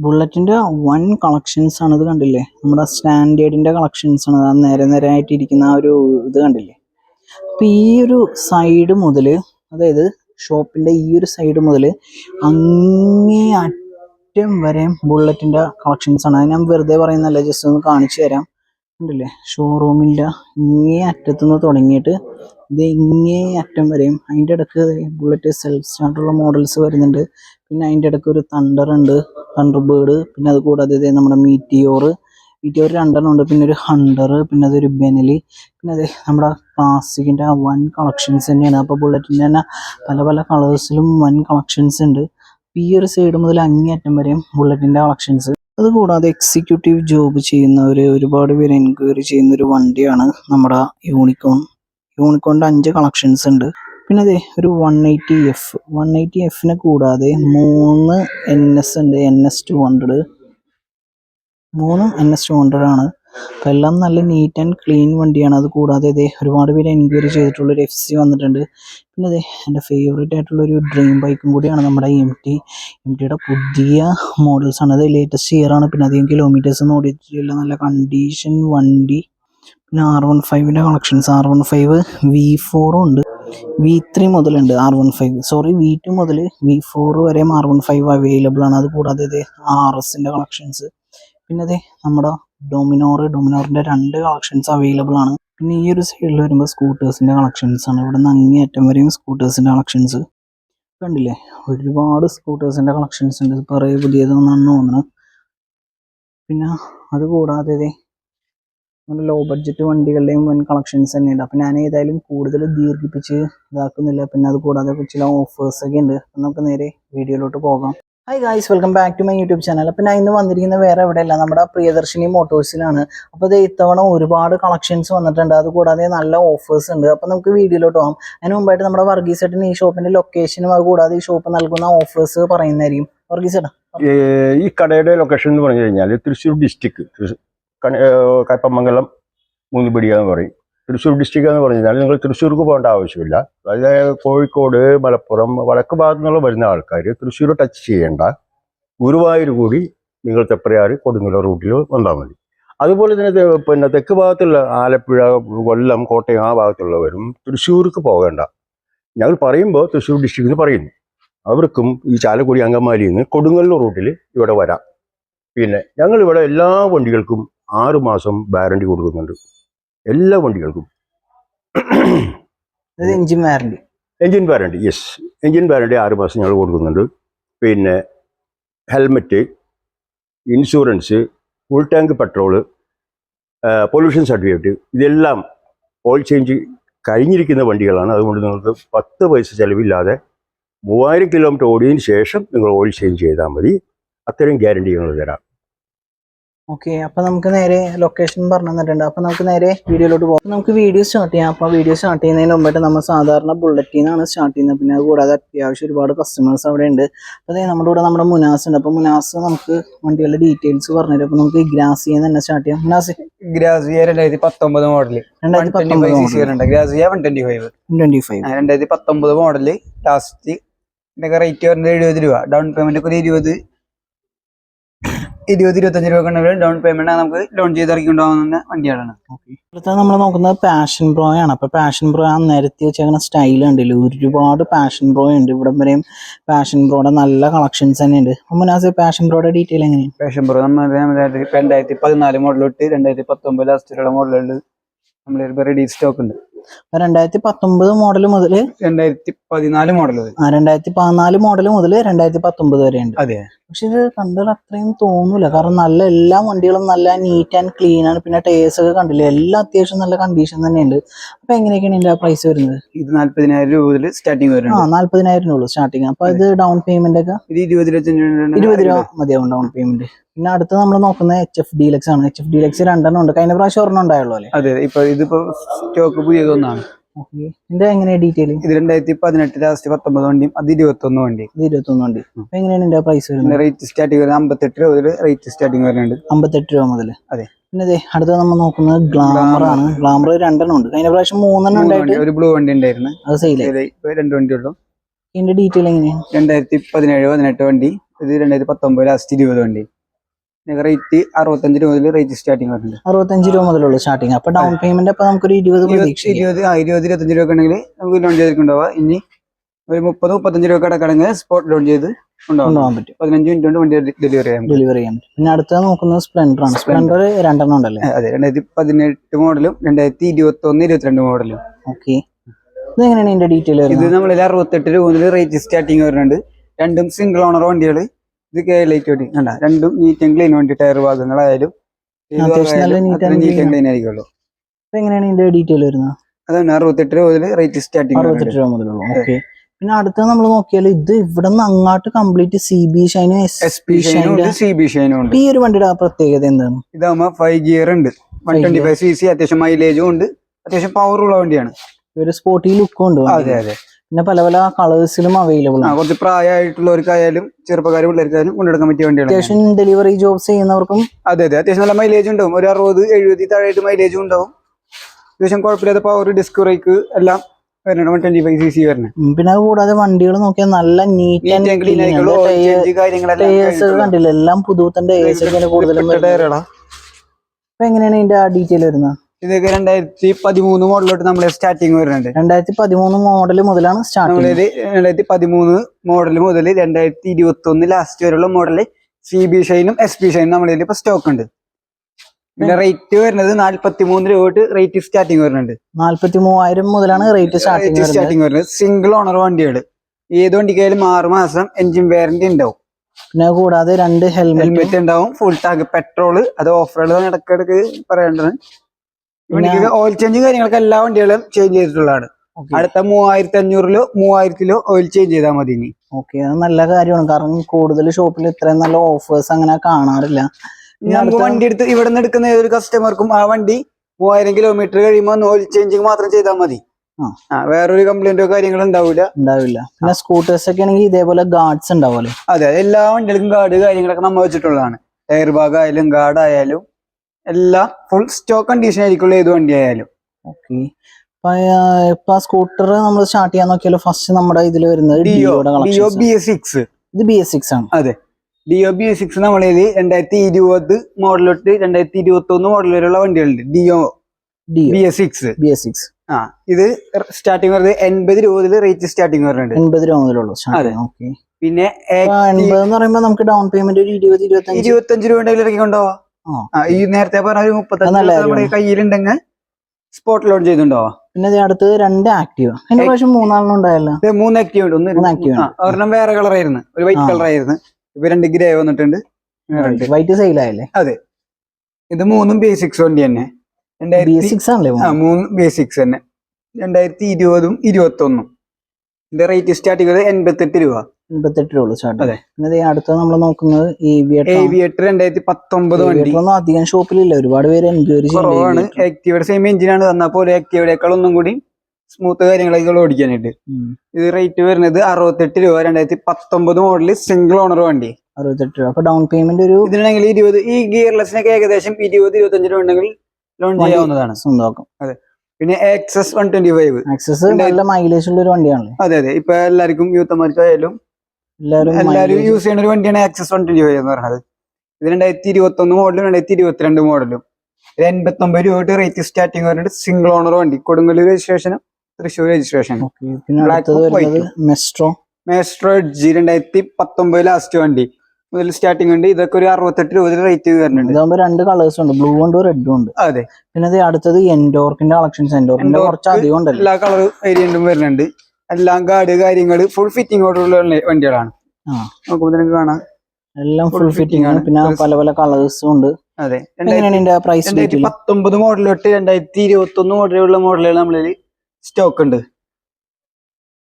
ബുള്ളറ്റിന്റെ one collections ആണ് ഇത് കണ്ടില്ലേ? നമ്മുടെ സ്റ്റാൻഡേർഡിന്റെ കളക്ഷൻസ് ആണ്. ആ നേരെ നേരെ ഇരിക്കുന്ന ആ ഒരു ഇത് കണ്ടില്ലേ? അപ്പം ഈ ഒരു സൈഡ് മുതൽ അതായത് ഷോപ്പിന്റെ ഈ ഒരു സൈഡ് മുതൽ അങ്ങേ അറ്റം വരെ ബുള്ളറ്റിന്റെ കളക്ഷൻസ് ആണ്. ഞാൻ വെറുതെ പറയുന്നല്ല ജസ്റ്റ് ഒന്ന് കാണിച്ചു തരാം. കണ്ടില്ലേ ഷോറൂമിന്റെ ഇങ്ങേ അറ്റത്തുനിന്ന് തുടങ്ങിയിട്ട് ഇത് ഇങ്ങേ അറ്റം വരെയും അതിന്റെ ഇടയ്ക്ക് ബുള്ളറ്റ് സെൽഫ് സ്റ്റാർട്ടുള്ള മോഡൽസ് വരുന്നുണ്ട്. പിന്നെ അതിന്റെ ഇടയ്ക്ക് ഒരു തണ്ടർ ഉണ്ട് തണ്ടർ ബേർഡ് പിന്നെ അത് കൂടാതെ നമ്മുടെ മീറ്റിയോർ മീറ്റിയോർ രണ്ടെണ്ണം ഉണ്ട്. പിന്നെ ഒരു ഹണ്ടർ പിന്നെ അതൊരു ബെനലി. പിന്നെ അതെ നമ്മുടെ ക്ലാസിക്കിന്റെ വൻ കളക്ഷൻസ് തന്നെയാണ്. അപ്പോൾ ബുള്ളറ്റിന്റെ തന്നെ പല പല കളേഴ്സിലും വൻ കളക്ഷൻസ് ഉണ്ട്. ഈ ഒരു സൈഡ് മുതൽ അങ്ങേ അറ്റം വരെയും ബുള്ളറ്റിന്റെ കളക്ഷൻസ് അതുകൂടാതെ എക്സിക്യൂട്ടീവ് ജോബ് ചെയ്യുന്നവർ ഒരുപാട് പേര് എൻക്വയറി ചെയ്യുന്ന ഒരു വണ്ടിയാണ് നമ്മുടെ യൂണിക്കോൺ യൂണിക്കോണിന്റെ അഞ്ച് കളക്ഷൻസ് ഉണ്ട്. പിന്നെ അതെ ഒരു one eighty F one eighty എഫിനെ കൂടാതെ മൂന്ന് എൻ എസ് ഉണ്ട്. എൻ എസ് ടു ഹൺഡ്രഡ് മൂന്നും എൻ എസ് ടു ഹൺഡ്രഡ് ആണ്. എല്ലാം നല്ല നീറ്റ് ആൻഡ് ക്ലീൻ വണ്ടിയാണ്. അത് കൂടാതെ ഇതേ ഒരുപാട് പേര് എൻക്വയറി ചെയ്തിട്ടുള്ള ഒരു എഫ് സി വന്നിട്ടുണ്ട്. പിന്നെ അതെ എന്റെ ഫേവറേറ്റ് ആയിട്ടുള്ള ഒരു ഡ്രീം ബൈക്കും കൂടിയാണ് നമ്മുടെ എം ടി എം ടിയുടെ പുതിയ മോഡൽസാണ് അത് ലേറ്റസ്റ്റ് ഇയർ ആണ്. പിന്നെ അധികം കിലോമീറ്റേഴ്സ് ഒന്നും ഓടിയിട്ടില്ല. നല്ല കണ്ടീഷൻ വണ്ടി. പിന്നെ R one ഫൈവിന്റെ collections R one five V ഫോറും ഉണ്ട്. V three മുതലുണ്ട് R one five sorry V two മുതൽ വി ഫോർ വരെയും ആർ വൺ ഫൈവ് അവൈലബിൾ ആണ്. അത് കൂടാതെ ഇത് ആർ എസിന്റെ കളക്ഷൻസ് പിന്നെ അതെ നമ്മുടെ ഡൊമിനോർ ഡൊമിനോറിന്റെ രണ്ട് കളക്ഷൻസ് അവൈലബിൾ ആണ്. പിന്നെ ഈ ഒരു സൈഡിൽ വരുമ്പോൾ സ്കൂട്ടേഴ്സിന്റെ കളക്ഷൻസ് ആണ്. ഇവിടെ നിന്ന് അങ്ങേയറ്റം വരെയും സ്കൂട്ടേഴ്സിന്റെ കളക്ഷൻസ് കണ്ടില്ലേ? ഒരുപാട് സ്കൂട്ടേഴ്സിന്റെ കളക്ഷൻസ് ഉണ്ട്. കുറേ പുതിയതെന്നാണ് തോന്നുന്നത് പിന്നെ അതുകൂടാതെ നമ്മുടെ ലോ ബഡ്ജറ്റ് വണ്ടികളുടെയും വൻ കളക്ഷൻസ് തന്നെയുണ്ട്. അപ്പം ഞാൻ ഏതായാലും കൂടുതൽ ദീർഘിപ്പിച്ച് ഇതാക്കുന്നില്ല. പിന്നെ അത് കൂടാതെ ചില ഓഫേഴ്സൊക്കെ ഉണ്ട്. നമുക്ക് നേരെ വീഡിയോയിലോട്ട് പോകാം. Hi guys welcome back to my YouTube channel അപ്പം ഞാൻ ഇന്ന് വന്നിരിക്കുന്ന വേറെ എവിടെയല്ല നമ്മുടെ പ്രിയദർശിനി മോട്ടോഴ്സിലാണ് അപ്പോൾ ഇത് ഇത്തവണ ഒരുപാട് കളക്ഷൻസ് വന്നിട്ടുണ്ട്. അതുകൂടാതെ നല്ല ഓഫേഴ്സ് ഉണ്ട്. അപ്പം നമുക്ക് വീഡിയോയിലോട്ട് പോകാം അതിന് മുമ്പായിട്ട് നമ്മുടെ വർഗീസ് ഏട്ടൻ ഈ ഷോപ്പിന്റെ ലൊക്കേഷനും അതുകൂടാതെ ഈ ഷോപ്പ് നൽകുന്ന ഓഫേഴ്സ് പറയുന്നതായിരിക്കും. വർഗീസ് ഏട്ടാ. ഈ കടയുടെ ലൊക്കേഷൻ എന്ന് പറഞ്ഞു കഴിഞ്ഞാൽ തൃശ്ശൂർ ഡിസ്ട്രിക്ട് കയ്പമംഗലം മൂന്നുപടിയാന്ന് പറയും. തൃശ്ശൂർ ഡിസ്ട്രിക്ട് എന്ന് പറഞ്ഞു കഴിഞ്ഞാൽ നിങ്ങൾ തൃശ്ശൂർക്ക് പോകേണ്ട ആവശ്യമില്ല. അതായത് കോഴിക്കോട് മലപ്പുറം വടക്ക് ഭാഗത്തു വരുന്ന ആൾക്കാർ തൃശ്ശൂർ ടച്ച് ചെയ്യേണ്ട. ഗുരുവായൂർ കൂടി നിങ്ങൾ തെപ്പരയാറ് കൊടുങ്ങല്ലൂർ റൂട്ടിൽ വന്നാൽ മതി. അതുപോലെ തന്നെ പിന്നെ തെക്ക് ഭാഗത്തുള്ള ആലപ്പുഴ കൊല്ലം കോട്ടയം ആ ഭാഗത്തുള്ളവരും തൃശ്ശൂർക്ക് പോകേണ്ട. ഞങ്ങൾ പറയുമ്പോൾ തൃശ്ശൂർ ഡിസ്ട്രിക്റ്റ് പറയുന്നു. അവർക്കും ഈ ചാലക്കുടി അങ്കമാലിയിൽ നിന്ന് കൊടുങ്ങല്ലൂർ റൂട്ടിൽ ഇവിടെ വരാം. പിന്നെ ഞങ്ങളിവിടെ എല്ലാ വണ്ടികൾക്കും ആറുമാസം വാരണ്ടി കൊടുക്കുന്നുണ്ട്. എല്ലാ വണ്ടികൾക്കും. Engine warranty engine warranty yes engine warranty ആറ് മാസം ഞങ്ങൾ കൊടുക്കുന്നുണ്ട്. പിന്നെ helmet insurance full tank petrol pollution certificate ഇതെല്ലാം ഓയിൽ ചേഞ്ച് കഴിഞ്ഞിരിക്കുന്ന വണ്ടികളാണ്. അതുകൊണ്ട് നിങ്ങൾക്ക് പത്ത് പൈസ ചിലവില്ലാതെ മൂവായിരം കിലോമീറ്റർ ഓടിയതിന് ശേഷം നിങ്ങൾ ഓയിൽ ചേഞ്ച് ചെയ്താൽ മതി. അത്രയും ഗ്യാരണ്ടി ഞങ്ങൾ തരാം. ഓക്കെ അപ്പൊ നമുക്ക് നേരെ ലൊക്കേഷൻ പറഞ്ഞു തന്നിട്ടുണ്ട് അപ്പൊ നമുക്ക് നേരെ വീഡിയോയിലോട്ട് പോകാം. നമുക്ക് വീഡിയോ സ്റ്റാർട്ട് ചെയ്യാം. അപ്പോൾ വീഡിയോ സ്റ്റാർട്ട് ചെയ്യുന്നതിന് മുമ്പായിട്ട് നമ്മൾ സാധാരണ ബുള്ളറ്റിൽ നിന്നാണ് സ്റ്റാർട്ട് ചെയ്യുന്നത്. പിന്നെ അത് കൂടാതെ അത്യാവശ്യം ഒരുപാട് കസ്റ്റമേഴ്സ് അവിടെ ഉണ്ട്. അപ്പോൾ ദേ നമ്മുടെ കൂടെ നമ്മുടെ മുനാസ് ഉണ്ട്. അപ്പോൾ മുനാസ് നമുക്ക് വണ്ടികളുടെ ഡീറ്റെയിൽസ് പറഞ്ഞുതരും. അപ്പോൾ നമുക്ക് ഗ്രാസിയ തന്നെ സ്റ്റാർട്ട് ചെയ്യാം. മുനാസ്? ഗ്രാസിയ രണ്ടായിരത്തി പത്തൊമ്പത് model Grazia one twenty five twenty five രണ്ടായിരത്തി പത്തൊമ്പത് മോഡൽ ലാസ്റ്റ് റേറ്റ് വരുന്നത് എഴുപത് രൂപ. ഡൗൺ പേയ്മെന്റ് ഒക്കെ ഒരു ഇരുപത് ഇരുപത് ഇരുപത്തഞ്ച് രൂപ ഉണ്ടെങ്കിൽ ഡൗൺ പേയ്മെന്റ് നമുക്ക് ലോൺ ചെയ്ത് ഇറക്കിക്കൊണ്ടാവുന്ന വണ്ടികളാണ്. ഇപ്പോഴത്തെ നമ്മൾ നോക്കുന്നത് പാഷൻ പ്രോ ആണ്. അപ്പൊ പാഷൻ പ്രോ ആ നിരത്തി വെച്ചേക്കുന്ന സ്റ്റൈൽ ഉണ്ടല്ലോ ഒരുപാട് പാഷൻ പ്രോ ഉണ്ട്. ഇവിടെ വരെയും പാഷൻ പ്രോയുടെ നല്ല കളക്ഷൻസ് തന്നെ ഉണ്ട്. മുനാസ് പാഷൻ പ്രോയുടെ ഡീറ്റെയിൽ എങ്ങനെയാണ് പാഷൻ പ്രോ നമ്മൾ രണ്ടായിരത്തി പതിനാല് മോഡൽ തൊട്ട് രണ്ടായിരത്തി പത്തൊമ്പത് ലാസ്റ്റിലുള്ള മോഡലുണ്ട് നമ്മൾ റെഡി സ്റ്റോക്ക് ഉണ്ട്. രണ്ടായിരത്തി പത്തൊമ്പത് മോഡൽ മുതൽ രണ്ടായിരത്തി പതിനാല് മോഡൽ ആ രണ്ടായിരത്തി പതിനാല് മോഡൽ മുതൽ രണ്ടായിരത്തി പത്തൊമ്പത് വരെ ഉണ്ട്. അതെ. പക്ഷെ ഇത് കണ്ടാൽ അത്രയും തോന്നൂല. കാരണം നല്ല എല്ലാ വണ്ടികളും നല്ല നീറ്റ് ആൻഡ് ക്ലീൻ ആണ്. പിന്നെ ടേസ്റ്റ് ഒക്കെ കണ്ടില്ലേ? എല്ലാം അത്യാവശ്യം നല്ല കണ്ടീഷൻ തന്നെയുണ്ട്. അപ്പൊ എങ്ങനെയൊക്കെയാണ് ഇതിന്റെ പ്രൈസ് വരുന്നത്? ഇത് നാല്പതിനായിരം രൂപ മുതൽ വരുന്നത് ആ നാല്പതിനായിരം രൂപ സ്റ്റാർട്ടിംഗ് അപ്പൊ ഇത് ഡൗൺ പേയ്മെന്റ് ഒക്കെ? ഇത് ഇരുപത് ഇരുപത് രൂപ മതിയാവും ഡൗൺ പേയ്മെന്റ് പിന്നെ അടുത്ത് നമ്മൾ നോക്കുന്നത് എച്ച് എഫ് ഡീലക്സ് ആണ്. എച്ച് എഫ് ഡീലക്സ് രണ്ടെണ്ണം ഉണ്ട്. കഴിഞ്ഞ പ്രാവശ്യം ഒരെണ്ണം ഉണ്ടായുള്ളൂ അല്ലേ? അതെ ഇപ്പൊ ഇതിപ്പോ സ്റ്റോക്ക് പുതിയതൊന്നാണ്. ഇതിന്റെ എങ്ങനെയാ ഡീറ്റെയിൽ ഇത് രണ്ടായിരത്തി പതിനെട്ട് ലാസ്റ്റ് പത്തൊമ്പത് വണ്ടിയും അത് ഇരുപത്തൊന്ന് വണ്ടി. ഇരുപത്തൊന്ന് വണ്ടി. അപ്പൊ എങ്ങനെയാണ് ഇതിന്റെ പ്രൈസ് വരുന്നത്? റേറ്റ് വരുന്നത് അമ്പത്തെട്ട് രൂപ മുതൽ റേറ്റ് സ്റ്റാർട്ടിങ് വരുന്നുണ്ട്. അമ്പത്തെട്ട് രൂപ മുതൽ അതെ. പിന്നെ അടുത്ത നമ്മൾ നോക്കുന്നത് ഗ്ലാമർ ആണ്. ഗ്ലാമർ രണ്ടെണ്ണം ഉണ്ട്. കഴിഞ്ഞ പ്രാവശ്യം മൂന്നെണ്ണം ഉണ്ടായിട്ട് ഒരു ബ്ലൂ വണ്ടി ഉണ്ടായിരുന്നു. അത് സെയിലായി രണ്ട് വണ്ടി ഉള്ളു. ഇതിന്റെ ഡീറ്റെയിൽ എങ്ങനെയാണ് രണ്ടായിരത്തി പതിനേഴ് പതിനെട്ട് വണ്ടി ഇത് രണ്ടായിരത്തി പത്തൊമ്പത് ലാസ്റ്റ് ഇരുപത് വണ്ടി. റേറ്റ് അറുപത്തഞ്ച് രൂപ മുതൽ റേറ്റ് സ്റ്റാർട്ടിംഗ് വരുന്നുണ്ട്. അറുപത്തഞ്ച് രൂപ മുതലുള്ള സ്റ്റാർട്ടിംഗ് അപ്പൊ ഡൗൺ പേയ്മെന്റ് അപ്പൊ നമുക്കൊരു ഇരുപത് ഇരുപത് ആ ഇരുപത് ഇരുപത്തഞ്ച് രൂപ ഉണ്ടെങ്കിൽ നമുക്ക് ലോൺ ചെയ്തിട്ടുണ്ടാവുക. ഇനി ഒരു മുപ്പത് മുപ്പത്തഞ്ച് രൂപ കിടക്കണമെങ്കിൽ സ്പോട്ട് ലോൺ ചെയ്ത് ഉണ്ടാവും കൊണ്ടുപോകാൻ പറ്റും. പതിനഞ്ച് മിനിറ്റ് കൊണ്ട് വണ്ടി ഡെലിവറി ചെയ്യാം ഡെലിവറി ചെയ്യാൻ പറ്റും. പിന്നെ നോക്കുന്നത് സ്പ്ലെൻഡർ ആണ്. സ്പ്ലെൻഡർ രണ്ടെണ്ണം ഉണ്ടല്ലേ? അതെ രണ്ടായിരത്തി പതിനെട്ട് മോഡലും രണ്ടായിരത്തി ഇരുപത്തി ഒന്ന് ഇരുപത്തിരണ്ട് മോഡലും. ഓക്കെ ഇത് എങ്ങനെയാണ് ഇതിന്റെ ഡീറ്റെയിൽ ഇത് നമ്മളിൽ അറുപത്തെട്ട് രൂപ മുതൽ റേറ്റ് വരുന്നുണ്ട്. രണ്ടും സിംഗിൾ ഓണർ വണ്ടികൾ ഇത് കെ ലൈറ്റ് ട്വന്റി അല്ല രണ്ടും നീറ്റ് ആൻഡ് ക്ലീൻ വേണ്ടി ടയർ ഭാഗങ്ങളായാലും നീറ്റ് ആൻഡ് ക്ലീൻ ആയിരിക്കുള്ളൂ. എങ്ങനെയാണ് ഇതിന്റെ ഡീറ്റെയിൽ വരുന്നത്? അതാണ് അറുപത്തെട്ട് രൂപ മുതൽ റേറ്റ് സ്റ്റാർട്ടിങ് അറുപത്തെട്ട് രൂപ മുതൽ ഓക്കെ പിന്നെ അടുത്ത നമ്മൾ നോക്കിയാൽ ഇത് ഇവിടെ നിന്ന് അങ്ങോട്ട് കംപ്ലീറ്റ് സി ബി ഷൈനും എസ് പി ഷൈനും സി ബി ഷൈനും ഈ ഒരു വണ്ടിയുടെ പ്രത്യേകത എന്താണ്? ഇതാകുമ്പോ ഫൈവ് ഗിയർ ഉണ്ട്. One twenty five C C അത്യാവശ്യം മൈലേജും ഉണ്ട്. അത്യാവശ്യം പവർ ഉള്ള വണ്ടിയാണ്. ഒരു സ്പോർട്ടി ലുക്കും ഉണ്ട് അതെ അതെ. പിന്നെ പല പല കളേഴ്സിലും അവൈലബിൾ ആണ്. കുറച്ച് പ്രായമായിട്ടുള്ളവർക്കായാലും ചെറുപ്പക്കാർ പിള്ളേർക്കായാലും കൊണ്ടെടുക്കാൻ പറ്റിയ വണ്ടികളാണ് അത്യാവശ്യം ഡെലിവറി ജോബ്സ് ചെയ്യുന്നവർക്കും അതെ അതെ. അത്യാവശ്യം നല്ല മൈലേജ് ഉണ്ടാവും. ഒരു അറുപത് എഴുപതി താഴെയായിട്ട് മൈലേജും ഉണ്ടാവും. അത്യാവശ്യം കുഴപ്പമില്ലാത്ത പവർ ഡിസ്ക് ബ്രേക്ക് എല്ലാം പിന്നെ കൂടാതെ വണ്ടികൾ നോക്കിയാൽ നല്ല നീറ്റ് ആൻഡ് ക്ലീൻ കണ്ടില്ല? എല്ലാം ഒക്കെ കൂടുതലും എങ്ങനെയാണ് ഇതിന്റെ ഡീറ്റെയിൽ വരുന്നത്? ഇതൊക്കെ രണ്ടായിരത്തി പതിമൂന്ന് മോഡലോട്ട് നമ്മളെ സ്റ്റാർട്ടിങ് വരുന്നുണ്ട്. രണ്ടായിരത്തി പതിമൂന്ന് മോഡൽ മുതലാണ് സ്റ്റാർട്ടിങ് രണ്ടായിരത്തി പതിമൂന്ന് മോഡൽ മുതൽ രണ്ടായിരത്തി ഇരുപത്തി ഒന്ന് ലാസ്റ്റ് വരെയുള്ള മോഡൽ സി ബി ഷൈനും എസ് ബി ഷൈനും നമ്മളിൽ ഇപ്പൊ സ്റ്റോക്ക് ഉണ്ട്. പിന്നെ റേറ്റ് വരുന്നത് നാല്പത്തി മൂന്ന് രൂപ തൊട്ട് റേറ്റ് സ്റ്റാർട്ടിങ് വരുന്നുണ്ട്. നാല്പത്തി മൂവായിരം മുതലാണ് റേറ്റ് സ്റ്റാർട്ടിങ് വരുന്നത്. സ്റ്റാർട്ടിങ് വരുന്നത്. സിംഗിൾ ഓണർ വണ്ടികൾ ഏത് വണ്ടിക്കായാലും ആറ് മാസം എഞ്ചിൻ വാറന്റി ഉണ്ടാവും. പിന്നെ കൂടാതെ രണ്ട് ഹെൽമെറ്റ് ഉണ്ടാവും. ഫുൾ ടാങ്ക് പെട്രോൾ അത് ഓഫ് റോഡ് ഇടക്കിടക്ക് പറയേണ്ടത് വണ്ടിക്ക് ഓയിൽ ചേഞ്ച് കാര്യങ്ങളൊക്കെ എല്ലാ വണ്ടികളും ചേഞ്ച് ചെയ്തിട്ടുള്ളതാണ്. അടുത്ത മൂവായിരത്തി അഞ്ഞൂറിലോ മൂവായിരത്തിലോ ഓയിൽ ചേഞ്ച് ചെയ്താൽ മതി ഇനി. ഓക്കെ അത് നല്ല കാര്യമാണ്. കാരണം കൂടുതൽ ഷോപ്പിൽ ഇത്രയും നല്ല ഓഫേഴ്സ് അങ്ങനെ കാണാറില്ല. നമുക്ക് വണ്ടി എടുത്ത് ഇവിടെ നിന്ന് എടുക്കുന്ന ഏതൊരു കസ്റ്റമർക്കും ആ വണ്ടി മൂവായിരം കിലോമീറ്റർ കഴിയുമ്പോൾ ഓയിൽ ചേഞ്ചിങ് മാത്രം ചെയ്താൽ മതി. വേറൊരു കംപ്ലൈന്റോ കാര്യങ്ങളോ ഉണ്ടാവില്ല ഉണ്ടാവില്ല. പിന്നെ സ്കൂട്ടേഴ്സ് ഒക്കെ ആണെങ്കിൽ ഇതേപോലെ ഗാർഡ്സ് ഉണ്ടാവുമല്ലോ. അതെ എല്ലാ വണ്ടികൾക്കും ഗാർഡ് കാര്യങ്ങളൊക്കെ നമ്മൾ വെച്ചിട്ടുള്ളതാണ്. ടയർ ഭാഗമായാലും ഗാർഡ് ആയാലും എല്ലാം ഫുൾ സ്റ്റോക്ക് കണ്ടീഷൻ ആയിരിക്കുള്ള ഏത് വണ്ടി ആയാലും. ഓക്കെ ഇപ്പൊ സ്കൂട്ടർ നമ്മൾ സ്റ്റാർട്ട് ചെയ്യാൻ നോക്കിയാലോ? ഫസ്റ്റ് നമ്മുടെ ഇതിൽ വരുന്നത് ഡിയോ ബി എസ് സിക്സ് ഇത് ബി എസ് സിക്സ് ആണ്. അതെ. ഡിഒ ബി എസ് സിക്സ് നമ്മളിൽ രണ്ടായിരത്തി ഇരുപത് മോഡൽ തൊട്ട് രണ്ടായിരത്തി ഇരുപത്തി ഒന്ന് മോഡൽ വരെയുള്ള വണ്ടികളുണ്ട്. Dio D B S six B S six ആ ഇത് സ്റ്റാർട്ടിങ് വരുന്നത് എൺപത് രൂപ റേറ്റ് സ്റ്റാർട്ടിങ് വരുന്നുണ്ട്. എൺപത് രൂപ മുതലുള്ളൂ അതെ. ഓക്കെ പിന്നെ എൺപത് എന്ന് പറയുമ്പോൾ നമുക്ക് ഡൗൺ പേയ്മെന്റ് ഒരു ഇരുപത് ഇരുപത്തഞ്ച് ഇരുപത്തഞ്ച് രൂപ ഉണ്ടെങ്കിൽ ഇറക്കി കൊണ്ടുപോവാ ആ. ആ, ഈ നേരത്തെ പറഞ്ഞ ഒരു മുപ്പത്തഞ്ച് കയ്യിലുണ്ടെങ്കിൽ സ്പോട്ട് ലോഡ് ചെയ്തുണ്ടോ പിന്നെ അടുത്ത് രണ്ട് ആക്റ്റീവ് അതിന്റെ പ്രാവശ്യം മൂന്നാളിനും ഉണ്ടായല്ലോ. മൂന്ന് ആക്റ്റീവ് ഉണ്ട്. ഒന്ന് ആക്റ്റീവ് ഒരെണ്ണം വേറെ കളർ ആയിരുന്നു. ഒരു വൈറ്റ്. കളർ ആയിരുന്നു. ഇപ്പൊ രണ്ട് ഗ്രേ വന്നിട്ടുണ്ട്. വൈറ്റ് സെയിൽ ആയല്ലേ? അതെ. ഇത് മൂന്നും ബേസിക്സ് വണ്ടി തന്നെ. ബി രണ്ടായിരത്തി എസ് സിക്സ് ആണല്ലേ മൂന്ന്? ബേസിക്സ് തന്നെ. രണ്ടായിരത്തി ഇരുപതും ഇരുപത്തി ഒന്നും ഇതിന്റെ റേറ്റ് സ്റ്റാർട്ട് ചെയ്തത് എൺപത്തെട്ട് രൂപ. എൺപത്തെട്ട് രൂപ സ്റ്റാർട്ട് അതെ. അടുത്ത നമ്മൾ നോക്കുന്നത് ഏവിയേറ്റർ ഏവിയേറ്റർ രണ്ടായിരത്തി പത്തൊമ്പത് വണ്ടി. ഒന്നും അധികം ഷോപ്പിലില്ല ഒരുപാട് പേര് എൻക്വയറി കുറവാണ്. ആക്റ്റീവയുടെ സെയിം എഞ്ചിനാണ് തന്നപ്പോൾ ആക്റ്റീവയുടെക്കാൾ ഒന്നും കൂടി സ്മൂത്ത് കാര്യങ്ങളൊക്കെ ഓടിക്കാനായിട്ട്. ഇത് റേറ്റ് വരുന്നത് അറുപത്തെട്ട് രൂപ. രണ്ടായിരത്തി പത്തൊമ്പത് മോഡൽ സിംഗിൾ ഓണർ വണ്ടി. അറുപത്തെട്ട് രൂപ. അപ്പൊ ഡൗൺ പേയ്മെന്റ് ഒരു ഇതിനാണെങ്കിൽ ഇരുപത് ഈ ഗിയർലെസ്സിനൊക്കെ ഏകദേശം ഇരുപത് ഇരുപത്തഞ്ച് രൂപ ഉണ്ടെങ്കിൽ ലോൺ ചെയ്യാവുന്നതാണ്. ചെയ്യാവുന്നതാണ് സ്വന്തമാക്കും പിന്നെ Access one twenty five Access നല്ല മൈലേജ് ഉള്ള ഒരു വണ്ടിയാണ് അതെ അതെ. ഇപ്പൊ എല്ലാവർക്കും യൂത്തമാർക്കായാലും എല്ലാവരും യൂസ് ചെയ്യുന്ന ഒരു വണ്ടിയാണ് ആക്സസ് വൺ ട്വന്റി ഫൈവ് എന്ന് പറയുന്നത് ഇത് രണ്ടായിരത്തി ഇരുപത്തി ഒന്ന് മോഡലും രണ്ടായിരത്തി ഇരുപത്തിരണ്ട് മോഡലും ഒരു എൺപത്തി ഒമ്പത് രൂപ തൊട്ട് റേറ്റ് സ്റ്റാർട്ടിങ് പറഞ്ഞിട്ട് സിംഗിൾ ഓണർ വണ്ടി. കൊടുങ്ങല്ലൂർ രജിസ്ട്രേഷനും Thrissur registration Maestro Maestro Maestro G രണ്ടായിരത്തി പത്തൊമ്പത് ലാസ്റ്റ് വണ്ടി. മുതൽ സ്റ്റാർട്ടിംഗ് ഉണ്ട്. ഇതൊക്കെ ഒരു അറുപത്തെട്ട് രൂപ റേറ്റ് വരുന്നുണ്ട്. ഇതാകുമ്പോ രണ്ട് കളേഴ്സ് ഉണ്ട്. ബ്ലൂ ഉണ്ട് റെഡും ഉണ്ട്. അതെ. പിന്നെ അടുത്തത് എൻഡോർക്കിന്റെ കളക്ഷൻസ് എൻഡോർക്കിന്റെ കുറച്ച് അധികം ഉണ്ടല്ലോ. എല്ലാ കളർ വേരിയന്റും വരുന്നുണ്ട്. എല്ലാം ഗാർഡ് കാര്യങ്ങൾ ഫുൾ ഫിറ്റിംഗോടുള്ള വണ്ടികളാണ്. ആ. നോക്കുമ്പോൾ നിങ്ങൾക്ക് കാണാം. എല്ലാം ഫുൾ ഫിറ്റിംഗ് ആണ്. പിന്നെ പല പല കളേഴ്സും ഉണ്ട്. അതെ. എങ്ങനെയാണ് പ്രൈസ് പത്തൊമ്പത് മോഡൽ തൊട്ട് രണ്ടായിരത്തി ഇരുപത്തി ഒന്ന് മോഡലുള്ള മോഡലുകൾ നമ്മളിൽ സ്റ്റോക്ക് ഉണ്ട്.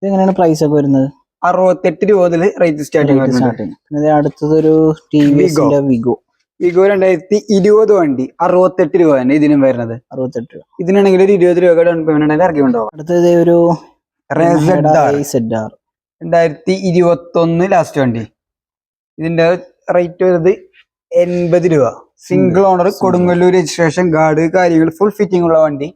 എങ്ങനെയാണ് പ്രൈസ് ഒക്കെ വരുന്നത്? അറുപത്തെട്ട് രൂപ മുതൽ റേറ്റ് സ്റ്റാർട്ടിംഗ് സ്റ്റാർട്ടിംഗ് അടുത്തത് ഒരു ടി വിഗോ വിഗോ രണ്ടായിരത്തി ഇരുപത് വണ്ടി. അറുപത്തെട്ട് രൂപ തന്നെ ഇതിനും വരുന്നത്. അറുപത്തെട്ട് രൂപ. ഇതിനാണെങ്കിൽ ഒരു ഇരുപത് രൂപ ഡൗൺ പേയ്മെന്റ് ഇറക്കി ഉണ്ടാവും അടുത്തത് ഒരു രണ്ടായിരത്തി ഇരുപത്തി ഒന്ന് ലാസ്റ്റ് വണ്ടി. ഇതിന്റെ റേറ്റ് വരുന്നത് എൺപത് രൂപ. Single owner Kodungallur registration guard കാര്യങ്ങൾ ഫുൾ ഫിറ്റിംഗ് ഉള്ള വണ്ടി.